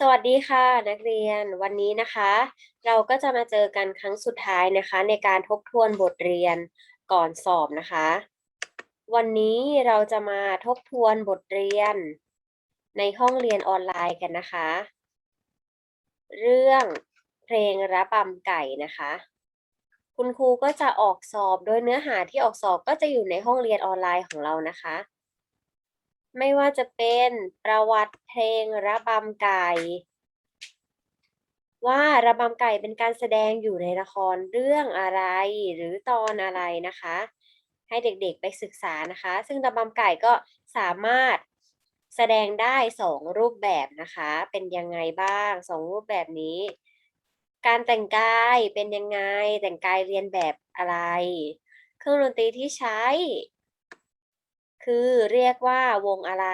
สวัสดีค่ะนักเรียนวันนี้นะคะ เราก็จะมาเจอกันครั้งสุดท้ายนะคะ ในการทบทวนบทเรียนก่อนสอบนะคะ วันนี้เราจะมาทบทวนบทเรียน ในห้องเรียนออนไลน์กันนะคะ เรื่องเพลงระบำไก่นะคะ คุณครูก็จะออกสอบโดยเนื้อหาที่ออกสอบก็จะอยู่ในห้องเรียนออนไลน์ของเรานะคะ ไม่ว่าจะเป็นประวัติเพลงระบำไก่ ว่าระบำไก่เป็นการแสดงอยู่ในละครเรื่องอะไร หรือตอนอะไรนะคะ ให้เด็กๆไปศึกษานะคะ ซึ่งระบำไก่ก็สามารถแสดงได้สองรูปแบบนะคะ เป็นยังไงบ้างสองรูปแบบนี้ การแต่งกายเป็นยังไงแต่งกายเรียนแบบอะไร เครื่องดนตรีที่ใช้ คือเรียกว่าวงอะไร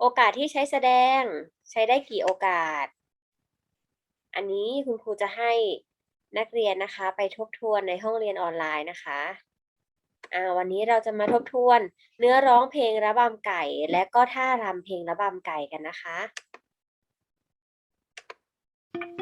โอกาสที่ใช้แสดงใช้ได้กี่โอกาส อันนี้คุณครูจะให้นักเรียนนะคะ ไปทบทวนในห้องเรียนออนไลน์นะคะอ่าวันนี้เราจะมาทบทวน เนื้อร้องเพลงระบำไก่ และก็ท่ารำเพลงระบำไก่กันนะคะร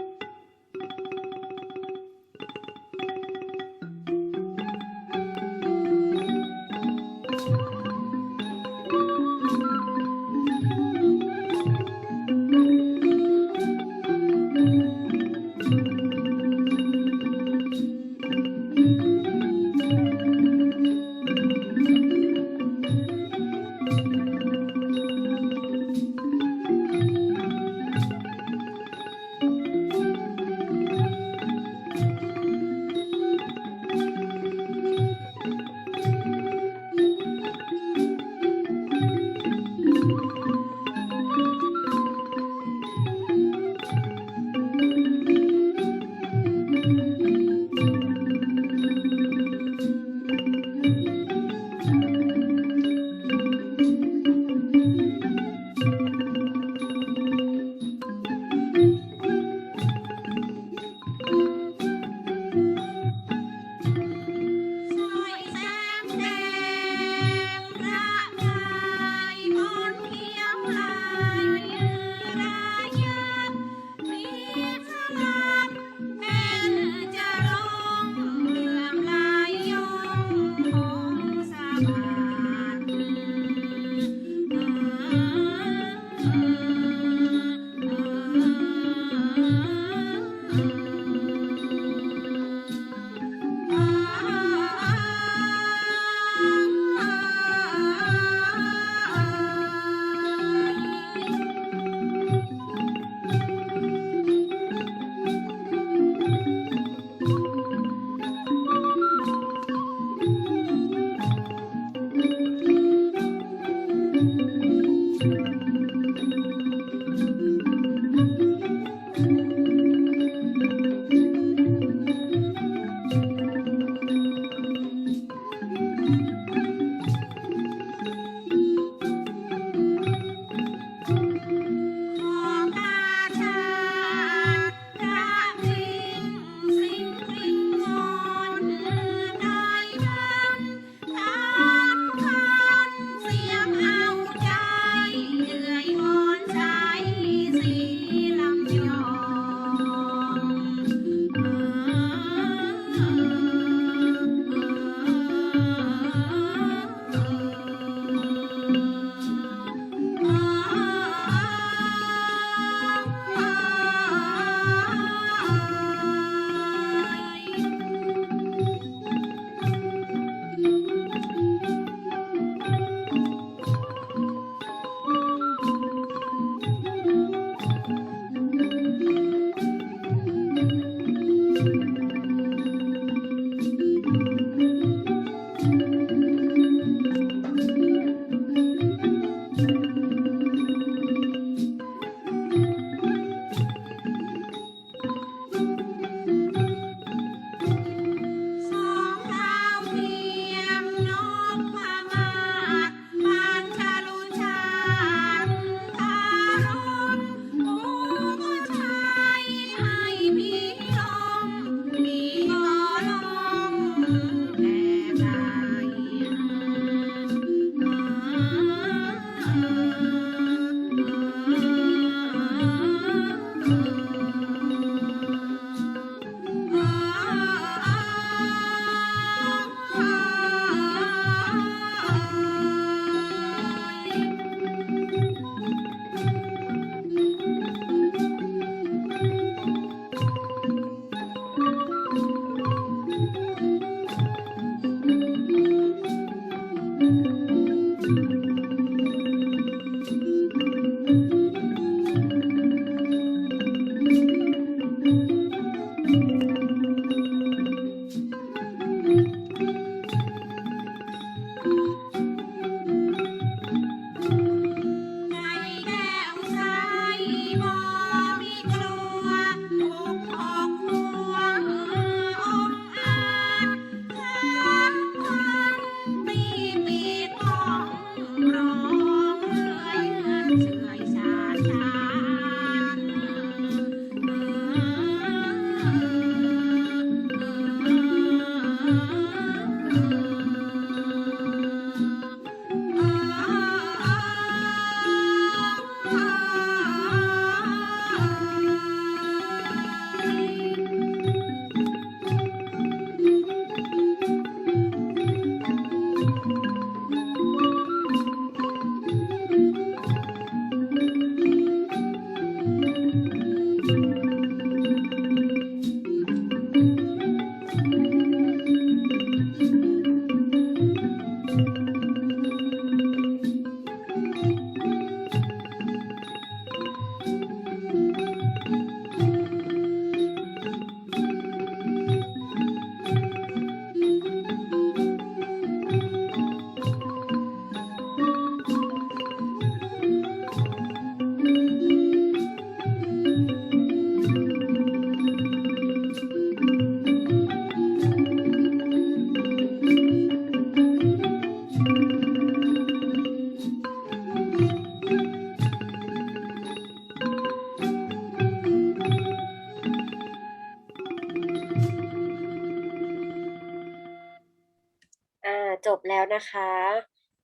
แล้วนะคะ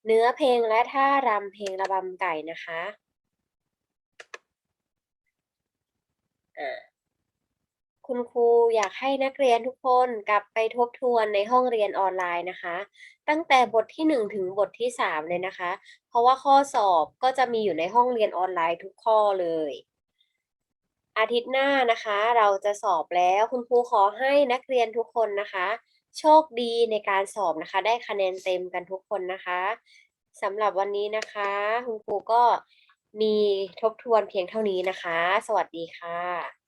เนื้อเพลงและท่ารำเพลงระบำไก่นะคะคุณครูอยากให้นักเรียนทุกคนกลับไปทบทวนในห้องเรียนออนไลน์นะคะ ตั้งแต่บทที่หนึ่งถึงบทที่สามเลยนะคะ เพราะว่าข้อสอบก็จะมีอยู่ในห้องเรียนออนไลน์ทุกข้อเลย อาทิตย์หน้านะคะ เราจะสอบแล้วคุณครูขอให้นักเรียนทุกคนนะคะ โชคดีในการสอบนะคะ ได้คะแนนเต็มกันทุกคนนะคะสำหรับวันนี้นะคะ คุณครูก็มีทบทวนเพียงเท่านี้นะคะ สวัสดีค่ะ